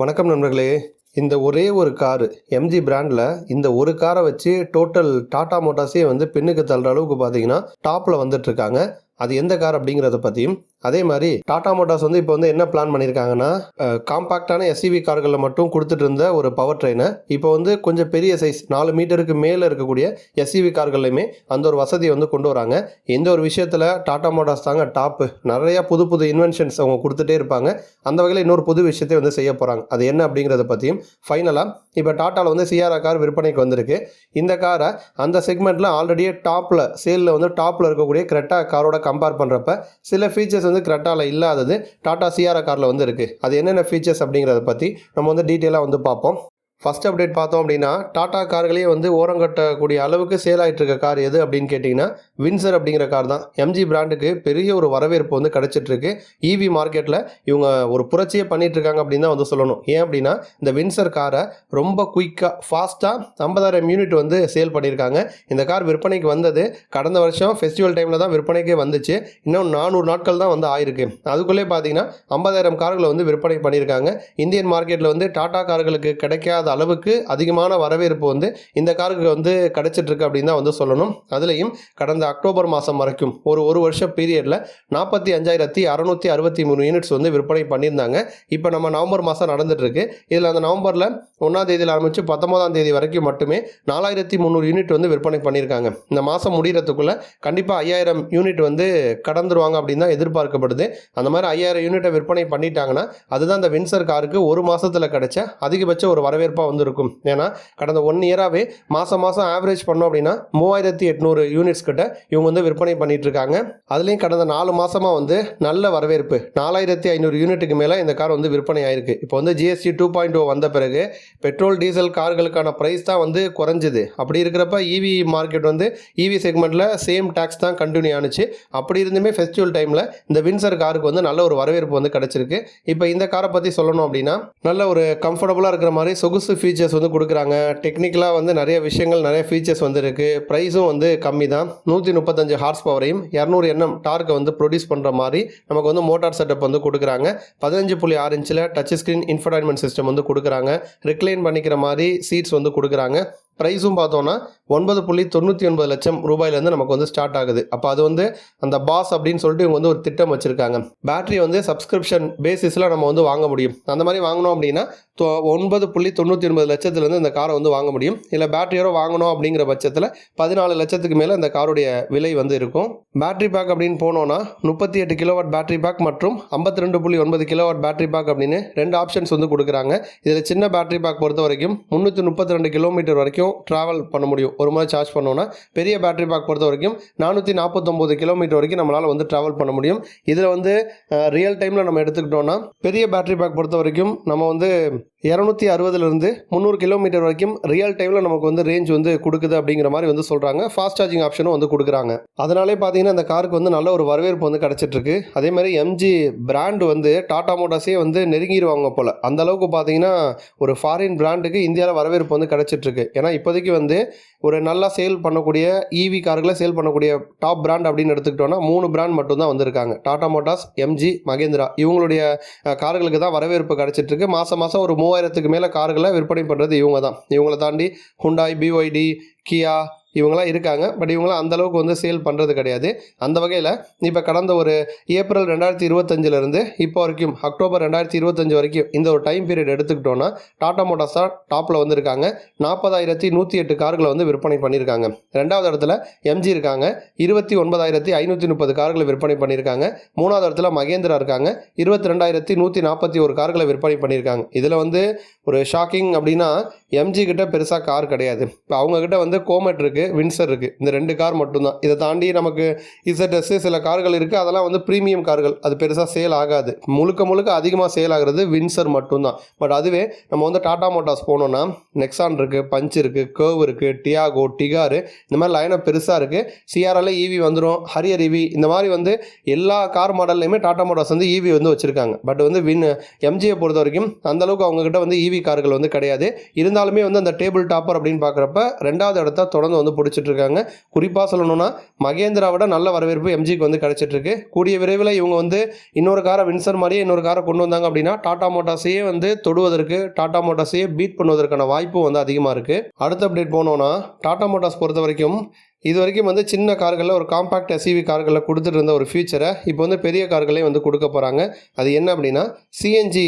வணக்கம் நண்பர்களே. இந்த ஒரே ஒரு காரு எம்ஜி பிராண்டில் இந்த ஒரு காரை வச்சு டோட்டல் டாடா மோட்டார்ஸே வந்து பின்னுக்கு தள்ளுற அளவுக்கு பார்த்தீங்கன்னா டாப்பில் வந்துட்டு இருக்காங்க. அது எந்த கார் அப்படிங்கிறத பற்றியும் அதே மாதிரி டாடா மோட்டார்ஸ் வந்து இப்போ வந்து என்ன பிளான் பண்ணியிருக்காங்கன்னா காம்பாக்டான எஸ்சிவி கார்களில் மட்டும் கொடுத்துட்டு இருந்த ஒரு பவர் ட்ரெயினை இப்போ வந்து கொஞ்சம் பெரிய சைஸ் நாலு மீட்டருக்கு மேலே இருக்கக்கூடிய எஸ்சிவி கார்கள்லையுமே அந்த ஒரு வசதியை வந்து கொண்டு வராங்க. எந்த ஒரு விஷயத்தில் டாடா மோட்டார்ஸ் தாங்க டாப்பு நிறையா புது புது இன்வென்ஷன்ஸ் அவங்க கொடுத்துட்டே இருப்பாங்க. அந்த வகையில் இன்னொரு புது விஷயத்தை வந்து செய்ய போகிறாங்க அது என்ன அப்படிங்கிறத பற்றியும் ஃபைனலாக இப்போ டாட்டாவில் வந்து சிஆர்ஆ கார் விற்பனைக்கு வந்திருக்கு. இந்த காரை அந்த செக்மெண்ட்டில் ஆல்ரெடியே டாப்பில் சேலில் வந்து டாப்பில் இருக்கக்கூடிய கிரெட்டா காரோட கம்பேர் பண்ணுறப்ப சில ஃபீச்சர்ஸ் வந்து கிரெட்டாவில் இல்லாதது டாடா சிஆர்ஆ காரில் வந்து இருக்குது அது என்னென்ன ஃபீச்சர்ஸ் அப்படிங்கிறத பற்றி நம்ம வந்து டீட்டெயிலாக வந்து பார்ப்போம். ஃபஸ்ட் அப்டேட் பார்த்தோம் அப்படின்னா டாடா கார்களே வந்து ஓரங்கட்டக்கூடிய அளவுக்கு சேல் ஆகிட்டு இருக்க கார் எது அப்படின்னு கேட்டிங்கன்னா வின்சர் அப்படிங்கிற கார் தான். எம்ஜி பிராண்டுக்கு பெரிய ஒரு வரவேற்பு வந்து கிடச்சிட்ருக்கு இவி மார்க்கெட்டில் இவங்க ஒரு புரட்சியே பண்ணிகிட்டு இருக்காங்க அப்படின்னு தான் வந்து சொல்லணும். ஏன் அப்படின்னா இந்த வின்சர் காரை ரொம்ப குயிக்காக ஃபாஸ்ட்டாக ஐம்பதாயிரம் யூனிட் வந்து சேல் பண்ணியிருக்காங்க. இந்த கார் விற்பனைக்கு வந்தது கடந்த வருஷம் ஃபெஸ்டிவல் டைமில் தான் விற்பனைக்கே வந்துச்சு. இன்னும் நானூறு நாட்கள் தான் வந்து ஆயிருக்கு. அதுக்குள்ளே பார்த்தீங்கன்னா ஐம்பதாயிரம் கார்களை வந்து விற்பனை பண்ணியிருக்காங்க. இந்தியன் மார்க்கெட்டில் வந்து டாடா கார்களுக்கு கிடைக்காத அளவுக்கு அதிகமான வரவேற்பு வந்து இந்த காருக்கு வந்து கிடைச்சிட்டுருக்கு அப்படின்னு தான் வந்து சொல்லணும். அதுலேயும் கடந்த அக்டோபர் மாதம் வரைக்கும் ஒரு ஒரு வருஷம் பீரியடில் நாற்பத்தி அஞ்சாயிரத்தி அறநூற்றி அறுபத்தி மூணு யூனிட்ஸ் வந்து விற்பனை பண்ணியிருந்தாங்க. இப்போ நம்ம நவம்பர் மாதம் நடந்துட்டுருக்கு இதில் அந்த நவம்பரில் ஒன்றாம் தேதியில் ஆரம்பித்து பத்தொன்பதாம் தேதி வரைக்கும் மட்டுமே நாலாயிரத்தி முந்நூறு யூனிட் வந்து விற்பனை பண்ணியிருக்காங்க. இந்த மாதம் முடிகிறதுக்குள்ளே கண்டிப்பாக ஐயாயிரம் யூனிட் வந்து கடந்துருவாங்க அப்படின்னு தான் எதிர்பார்க்கப்படுது. அந்த மாதிரி ஐயாயிரம் யூனிட்டை விற்பனை பண்ணிட்டாங்கன்னா அதுதான் இந்த வின்சர் காருக்கு ஒரு மாதத்தில் கிடைச்ச அதிகபட்ச ஒரு வரவேற்பு கண்டிப்பாக வந்து இருக்கும் ஏன்னா கடந்த ஒன் இயராகவே மாதம் மாதம் ஆவரேஜ் பண்ணோம் அப்படின்னா மூவாயிரத்தி எட்நூறு யூனிட்ஸ் கிட்ட இவங்க வந்து விற்பனை பண்ணிட்டு இருக்காங்க. அதுலேயும் கடந்த நாலு மாதமாக வந்து நல்ல வரவேற்பு. நாலாயிரத்தி ஐநூறு யூனிட்டுக்கு மேலே இந்த கார் வந்து விற்பனை ஆயிருக்கு. இப்போ வந்து ஜிஎஸ்டி டூ பாயிண்ட் ஓ வந்த பிறகு பெட்ரோல் டீசல் கார்களுக்கான ப்ரைஸ் தான் வந்து குறைஞ்சிது. அப்படி இருக்கிறப்ப இவி மார்க்கெட் வந்து இவி செக்மெண்ட்டில் சேம் டேக்ஸ் தான் கண்டினியூ ஆனுச்சு. அப்படி இருந்துமே ஃபெஸ்டிவல் டைமில் இந்த வின்சர் காருக்கு வந்து நல்ல ஒரு வரவேற்பு வந்து கிடச்சிருக்கு. இப்போ இந்த காரை பற்றி சொல்லணும் அப்படின்னா நல்ல ஒரு கம்ஃபர்டபுளாக இருக்கிற மாதிரி சொகுசு ஃபீச்சர்ஸ் வந்து கொடுக்குறாங்க. டெக்னிக்கலாக வந்து நிறைய விஷயங்கள் நிறைய ஃபீச்சர்ஸ் வந்து இருக்குது ப்ரைஸும் வந்து கம்மி தான் நூற்றி முப்பத்தஞ்சு ஹார்ஸ் பவரையும் இரநூறு எண்ணம் டார்க்கை வந்து ப்ரொடியூஸ் பண்ணுற மாதிரி நமக்கு வந்து மோட்டார் செட்டப் வந்து கொடுக்குறாங்க. பதினஞ்சு புள்ளி ஆறு இன்ச்சில் டச் ஸ்க்ரீன் இன்ஃபர்டைன்மெண்ட் சிஸ்டம் வந்து கொடுக்குறாங்க. ரிக்ளைன் பண்ணிக்கிற மாதிரி சீட்ஸ் வந்து கொடுக்குறாங்க. ப்ரைஸும் பார்த்தோன்னா ஒன்பது புள்ளி தொண்ணூற்றி ஒன்பது லட்சம் ரூபாயிலேருந்து நமக்கு வந்து ஸ்டார்ட் ஆகுது. அப்போ அது வந்து அந்த பாஸ் அப்படின்னு சொல்லிட்டு இவங்க வந்து ஒரு திட்டம் வச்சுருக்காங்க. பேட்டரி வந்து சப்ஸ்கிரிப்ஷன் பேசிஸில் நம்ம வந்து வாங்க முடியும். அந்த மாதிரி வாங்கினோம் அப்படின்னா தொ- ஒன்பது புள்ளி தொண்ணூற்றி ஒன்பது லட்சத்துலேருந்து இந்த காரை வந்து வாங்க முடியும். இல்லை பேட்டரியோட வாங்கணும் அப்படிங்கிற பட்சத்தில் பதினாலு லட்சத்துக்கு மேலே இந்த காருடைய விலை வந்து இருக்கும். பேட்டரி பேக் அப்படின்னு போனோன்னா முப்பத்தி எட்டு கிலோவாட் பேட்டரி பேக் மற்றும் ஐம்பத்தி ரெண்டு புள்ளி ஒன்பது கிலோவாட் பேட்டரி பேக் அப்படின்னு ரெண்டு ஆப்ஷன்ஸ் வந்து கொடுக்குறாங்க. இதில் சின்ன பேட்டரி பேக் பொறுத்த வரைக்கும் முந்நூற்றி முப்பத்தி ரெண்டு கிலோமீட்டர் வரைக்கும் ட்ராவல் பண்ண முடியும்? ஒரு முறை சார்ஜ் பண்ணோன்னா பெரிய பேட்டரி பேக் பொறுத்த வரைக்கும் நானூற்றி நாற்பத்தொம்போது கிலோமீட்டர் வரைக்கும் நம்மளால் வந்து ட்ராவல் பண்ண முடியும். இதில் வந்து ரியல் டைமில் நம்ம எடுத்துக்கிட்டோன்னா பெரிய பேட்டரி பேக் பொறுத்த வரைக்கும் நம்ம வந்து இரநூத்தி அறுபதுலேருந்து முந்நூறு கிலோமீட்டர் வரைக்கும் ரியல் டைமில் நமக்கு வந்து ரேஞ்ச் வந்து கொடுக்குது அப்படிங்கிற மாதிரி வந்து சொல்கிறாங்க ஃபாஸ்ட் சார்ஜிங் ஆப்ஷனும் வந்து கொடுக்குறாங்க. அதனாலே பார்த்தீங்கன்னா அந்த காருக்கு வந்து நல்ல ஒரு வரவேற்பு வந்து கிடச்சிட்ருக்கு. அதே மாதிரி எம்ஜி பிராண்ட் வந்து டாடா மோட்டார்ஸே வந்து நெருங்கிடுவாங்க போல். அந்த அளவுக்கு பார்த்தீங்கன்னா ஒரு ஃபாரின் பிராண்டுக்கு இந்தியாவில் வரவேற்பு வந்து கிடச்சிட்ருக்கு. ஏன்னா இப்போதைக்கு வந்து ஒரு நல்லா சேல் பண்ணக்கூடிய இவி கார்களை சேல் பண்ணக்கூடிய டாப் பிராண்ட் அப்படின்னு எடுத்துக்கிட்டோன்னா மூணு பிராண்ட் மட்டும்தான் வந்திருக்காங்க. Tata Motors MG Mahindra. இவங்களுடைய கார்களுக்கு தான் வரவேற்பு கிடச்சிட்ருக்கு. மாதம் மாதம் ஒரு மூவாயிரத்துக்கு மேலே கார்களை விற்பனை பண்ணுறது இவங்க தான். இவங்களை தாண்டி ஹுண்டாய் பிஒய்டி கியா இவங்களாம் இருக்காங்க. பட் இவங்களாம் அந்தளவுக்கு வந்து சேல் பண்ணுறது கிடையாது. அந்த வகையில் இப்போ கடந்த ஒரு ஏப்ரல் ரெண்டாயிரத்தி இருபத்தஞ்சிலேருந்து இப்போ வரைக்கும் அக்டோபர் ரெண்டாயிரத்தி இருபத்தஞ்சு வரைக்கும் இந்த ஒரு டைம் பீரியட் எடுத்துக்கிட்டோன்னா டாடா மோட்டார்ஸ் தான் டாப்பில் வந்திருக்காங்க. நாற்பதாயிரத்தி நூற்றி எட்டு கார்களை வந்து விற்பனை பண்ணியிருக்காங்க. ரெண்டாவது இடத்துல எம்ஜி இருக்காங்க. இருபத்தி ஒன்பதாயிரத்தி ஐநூற்றி முப்பது கார்களை விற்பனை பண்ணியிருக்காங்க. மூணாவது இடத்துல மகேந்திரா இருக்காங்க. இருபத்தி ரெண்டாயிரத்தி நூற்றி நாற்பத்தி ஒரு கார்களை விற்பனை பண்ணியிருக்காங்க. இதில் வந்து ஒரு ஷாக்கிங் அப்படின்னா எம்ஜி கிட்ட பெருசாக கார் கிடையாது. இப்போ அவங்கக்கிட்ட வந்து கோமெட் இருக்குது வின்சர் இருக்குது இந்த ரெண்டு கார் மட்டும்தான். இதை தாண்டி நமக்கு இசட்எஸ் சில கார்கள் இருக்குது அதெல்லாம் வந்து ப்ரீமியம் கார்கள். அது பெருசாக சேல் ஆகாது. முழுக்க முழுக்க அதிகமாக சேல் ஆகிறது வின்சர் மட்டும்தான். பட் அதுவே நம்ம வந்து டாடா மோட்டார்ஸ் போனோம்னா நெக்ஸான் இருக்குது பஞ்ச் இருக்குது கேர்வ் இருக்குது டியாகோ டிகாரு இந்த மாதிரி லைனாக பெருசாக இருக்குது சிஆர்எல்ல ஈவி வந்துடும் ஹரியர் ஈவி இந்த மாதிரி வந்து எல்லா கார் மாடல்லையுமே டாடா மோட்டார்ஸ் வந்து ஈவி வந்து வச்சுருக்காங்க. பட் வந்து வின் எம்ஜியை பொறுத்த வரைக்கும் அந்தளவுக்கு அவங்கக்கிட்ட வந்து ஈவி கார்கள் வந்து கிடையாது. இருந்தால் இருந்தாலுமே வந்து அந்த டேபிள் டாப்பர் அப்படின்னு பார்க்குறப்ப ரெண்டாவது இடத்த தொடர்ந்து வந்து பிடிச்சிட்டு இருக்காங்க குறிப்பாக சொல்லணும்னா மகேந்திராவோட நல்ல வரவேற்பு எம்ஜிக்கு வந்து கிடைச்சிட்டுருக்கு கூடிய விரைவில் இவங்க வந்து இன்னொரு காரை வின்சர் மாதிரியே இன்னொரு காரை கொண்டு வந்தாங்க அப்படின்னா டாடா மோட்டார்ஸையே வந்து தொடுவதற்கு டாடா மோட்டார்ஸையே பீட் பண்ணுவதற்கான வாய்ப்பும் வந்து அதிகமாக இருக்குது அடுத்த அப்டேட் போனோம்னா டாடா மோட்டார்ஸ் பொறுத்த வரைக்கும் இது வரைக்கும் வந்து சின்ன கார்களில் ஒரு காம்பாக்ட் எஸ்யூவி கார்களில் கொடுத்துட்டு இருந்த ஒரு ஃபியூச்சரை இப்போ வந்து பெரிய கார்களையும் வந்து கொடுக்க போகிறாங்க அது என்ன அப்படின்னா சிஎன்ஜி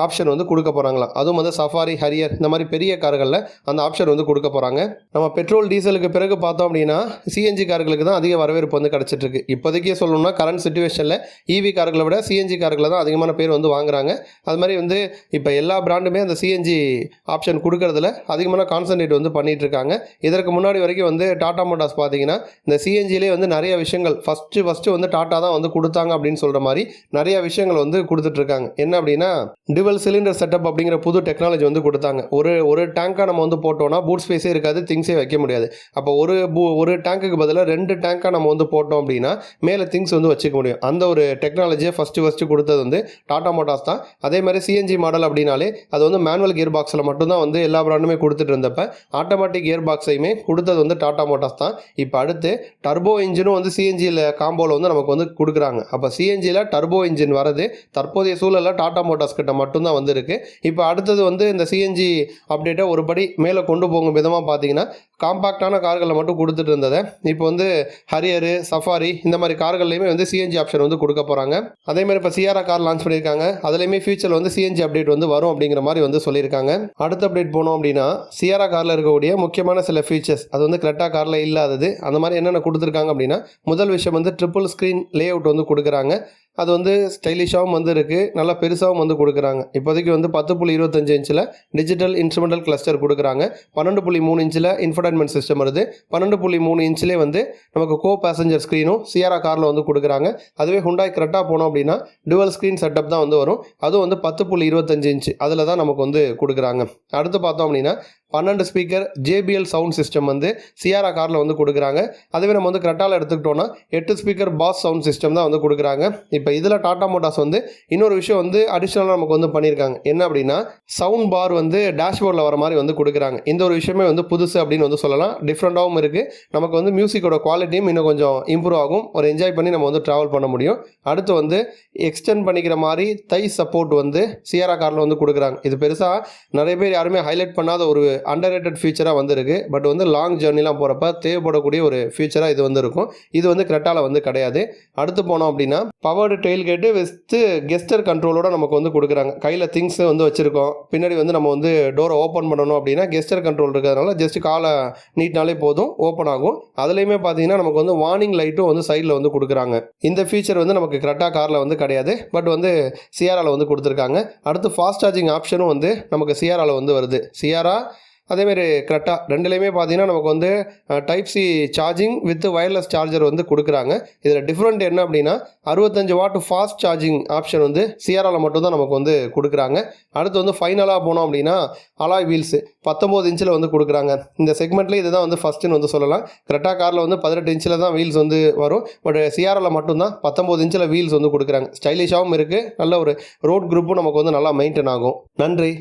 ஆப்ஷன் வந்து கொடுக்க போகிறாங்களாம் அதுவும் வந்து சஃபாரி ஹரியர் இந்த மாதிரி பெரிய கார்களில் அந்த ஆப்ஷன் வந்து கொடுக்க போகிறாங்க நம்ம பெட்ரோல் டீசலுக்கு பிறகு பார்த்தோம் அப்படின்னா சிஎன்ஜி கார்களுக்கு தான் அதிக வரவேற்பு வந்து கிடச்சிட்ருக்கு இப்போதைக்கே சொல்லணும்னா கரண்ட் சுச்சுவேஷனில் இவி கார்களை விட சிஎன்ஜி கார்களை தான் அதிகமான பேர் வந்து வாங்குறாங்க. அது மாதிரி வந்து இப்போ எல்லா பிராண்டுமே அந்த சிஎன்ஜி ஆப்ஷன் கொடுக்கறதுல அதிகமான கான்சன்ட்ரேட் வந்து பண்ணிகிட்ருக்காங்க இருக்காங்க இதற்கு முன்னாடி வரைக்கும் வந்து டாடா மோட்டார்ஸ் பார்த்தீங்கன்னா இந்த சிஎன்ஜிலே வந்து நிறைய விஷயங்கள் ஃபஸ்ட்டு ஃபஸ்ட்டு வந்து டாட்டா தான் வந்து கொடுத்தாங்க அப்படின்னு சொல்கிற மாதிரி நிறைய விஷயங்கள் வந்து கொடுத்துட்ருக்காங்க. என்ன அப்படின்னா டிவல் சிலிண்டர் செட்டப் அப்படிங்கிற புது டெக்னாலஜி வந்து கொடுத்தாங்க. ஒரு ஒரு டேங்காக நம்ம வந்து போட்டோம்னா பூட் ஸ்பேஸே இருக்காது திங்ஸே வைக்க முடியாது. அப்போ ஒரு பூ ஒரு டேங்க்குக்கு பதிலாக ரெண்டு டேங்காக நம்ம வந்து போட்டோம் அப்படின்னா மேலே திங்ஸ் வந்து வச்சுக்க முடியும். அந்த ஒரு டெக்னாலஜியை ஃபஸ்ட்டு ஃபஸ்ட்டு கொடுத்தது வந்து டாட்டா மோட்டார்ஸ் தான். அதே மாதிரி சிஎன்ஜி மாடல் அப்படின்னாலே அது வந்து மேனுவல் கியர் பாக்ஸில் மட்டும்தான் வந்து எல்லா பிராண்டுமே கொடுத்துட்டு இருந்தப்ப ஆட்டோமேட்டிக் கியர் பாக்ஸையுமே கொடுத்தது வந்து டாட்டா மோட்டார்ஸ் தான் இப்போ அடுத்து டர்போ இன்ஜினும் வந்து சிஎன்ஜியில் காம்போவில் வந்து நமக்கு வந்து கொடுக்குறாங்க. அப்போ சிஎன்ஜியில் டர்போ இன்ஜின் வரது தற்போதைய சூழலில் டாடா மோட்டார்ஸ் கிட்ட மட்டும்தான் வந்திருக்கு. இப்போ அடுத்தது வந்து இந்த சிஎன்ஜி அப்டேட்டை ஒரு படி மேலே கொண்டு போகும் விதமாக பார்த்தீங்கன்னா காம்பாக்டான கார்களில் மட்டும் கொடுத்துட்டு இருந்ததை இப்போ வந்து ஹரியரு சஃபாரி இந்த மாதிரி கார்கள்லையுமே வந்து சிஎன்ஜி ஆப்ஷன் வந்து கொடுக்க போகிறாங்க அதே மாதிரி இப்போ சிஆர்ஆ கார் லான்ச் பண்ணியிருக்காங்க. அதுலேயுமே ஃபியூச்சரில் வந்து சிஎன்ஜி அப்டேட் வந்து வரும் அப்படிங்கிற மாதிரி வந்து சொல்லியிருக்காங்க. அடுத்த அப்டேட் போனோம் அப்படின்னா சியாரா காரில் இருக்கக்கூடிய முக்கியமான சில ஃபீச்சர்ஸ் அது வந்து கிரெட்டா காரில் இல்லாதது. அந்த மாதிரி என்னென்ன கொடுத்துருக்காங்க அப்படின்னா முதல் விஷயம் வந்து ட்ரிபிள் ஸ்க்ரீன் லே அவுட் வந்து கொடுக்குறாங்க. அது வந்து ஸ்டைலிஷாகவும் வந்து இருக்குது நல்லா பெருசாகவும் வந்து கொடுக்குறாங்க. இப்போதைக்கு வந்து பத்து புள்ளி இருபத்தஞ்சு இன்ச்சில் டிஜிட்டல் இன்ஸ்ட்ருமெண்டல் கிளஸ்டர் கொடுக்குறாங்க. பன்னெண்டு புள்ளி மூணு இன்ச்சில் இன்ஃபர்டைன்மெண்ட் சிஸ்டம் வருது. பன்னெண்டு புள்ளி மூணு இன்ச்சிலே வந்து நமக்கு கோ பேசஞ்சர் ஸ்க்ரீனும் சியாரா காரில் வந்து கொடுக்குறாங்க. அதுவே ஹுண்டாய் கரெக்டாக போனோம் அப்படின்னா டுவல் ஸ்க்ரீன் செட்டப் தான் வந்து வரும். அதுவும் வந்து பத்து புள்ளி இருபத்தஞ்சு இன்ச்சு. அதில் தான் நமக்கு வந்து கொடுக்குறாங்க. அடுத்து பார்த்தோம் அப்படின்னா பன்னெண்டு ஸ்பீக்கர் ஜேபிஎல் சவுண்ட் சிஸ்டம் வந்து சியாரா காரில் வந்து கொடுக்குறாங்க. அதுவே நம்ம வந்து கரெக்டால் எடுத்துக்கிட்டோம்னா எட்டு ஸ்பீக்கர் பாஸ் சவுண்ட் சிஸ்டம் தான் வந்து கொடுக்குறாங்க. இப்போ இதில் டாடா மோட்டார்ஸ் வந்து இன்னொரு விஷயம் வந்து அடிஷ்னலாக நமக்கு வந்து பண்ணியிருக்காங்க என்ன அப்படின்னா சவுண்ட் பார் வந்து டேஷ்போர்டில் வர மாதிரி வந்து கொடுக்குறாங்க. இந்த ஒரு விஷயமே வந்து புதுசு அப்படின்னு வந்து சொல்லலாம். டிஃப்ரெண்ட்டாகவும் இருக்குது நமக்கு வந்து மியூசிக்கோட குவாலிட்டியும் இன்னும் கொஞ்சம் இம்ப்ரூவ் ஆகும். ஒரு என்ஜாய் பண்ணி நம்ம வந்து ட்ராவல் பண்ண முடியும். அடுத்து வந்து எக்ஸ்டெண்ட் பண்ணிக்கிற மாதிரி தை சப்போர்ட் வந்து சியாரா காரில் வந்து கொடுக்குறாங்க. இது பெருசாக நிறைய பேர் யாருமே ஹைலைட் பண்ணாத ஒரு அண்டர் ரேட்டட் ஃபீச்சராக வந்திருக்கு. பட் வந்து லாங் ஜேர்னிலாம் போகிறப்ப தேவைப்படக்கூடிய ஒரு ஃபீச்சராக இது வந்து இருக்கும் இது வந்து கிரெட்டாவில் வந்து கிடையாது. அடுத்து போனோம் அப்படின்னா powered tail gate with gesture கண்ட்ரோலோட நமக்கு வந்து கொடுக்குறாங்க. கையில் திங்ஸ் வந்து வச்சுருக்கோம். பின்னாடி வந்து நம்ம வந்து டோரை ஓப்பன் பண்ணணும் அப்படின்னா கெஸ்டர் கண்ட்ரோல் இருக்கிறதுனால ஜஸ்ட் காலை நீட்னாலே போதும் ஓப்பன் ஆகும். அதுலேயுமே பார்த்தீங்கன்னா நமக்கு வந்து வார்னிங் லைட்டும் வந்து சைடில் வந்து கொடுக்குறாங்க. இந்த ஃபீச்சர் வந்து நமக்கு கரெக்டாக காரில் வந்து கிடையாது. பட் வந்து சிஆராவில் வந்து கொடுத்துருக்காங்க. அடுத்து ஃபாஸ்ட் சார்ஜிங் ஆப்ஷனும் வந்து நமக்கு சிஆராவில் வந்து வருது. சிஆரா அதேமாரி கரெக்டாக ரெண்டுலேயுமே பார்த்தீங்கன்னா நமக்கு வந்து type C charging with wireless charger வந்து கொடுக்குறாங்க. இதில் டிஃப்ரெண்ட் என்ன அப்படின்னா அறுபத்தஞ்சு வாட் ஃபாஸ்ட் சார்ஜிங் ஆப்ஷன் வந்து சிஆராவில் மட்டும்தான் நமக்கு வந்து கொடுக்குறாங்க. அடுத்து வந்து ஃபைனலாக போனோம் அப்படின்னா அலாய் வீல்ஸு பத்தொம்போது இன்ச்சில் வந்து கொடுக்குறாங்க. இந்த செக்மெண்ட்லேயே இதுதான் வந்து ஃபஸ்ட்டுன்னு வந்து சொல்லலாம். கரெக்டாக காரில் வந்து பதினெட்டு இன்ச்சில் தான் வீல்ஸ் வந்து வரும். பட் சிஆரில் மட்டும்தான் பத்தொம்போது இன்ச்சில் வீல்ஸ் வந்து கொடுக்குறாங்க. ஸ்டைலிஷாகவும் இருக்குது நல்ல ஒரு ரோட் குரூப்பும் நமக்கு வந்து நல்லா மெயின்டைன் ஆகும். நன்றி.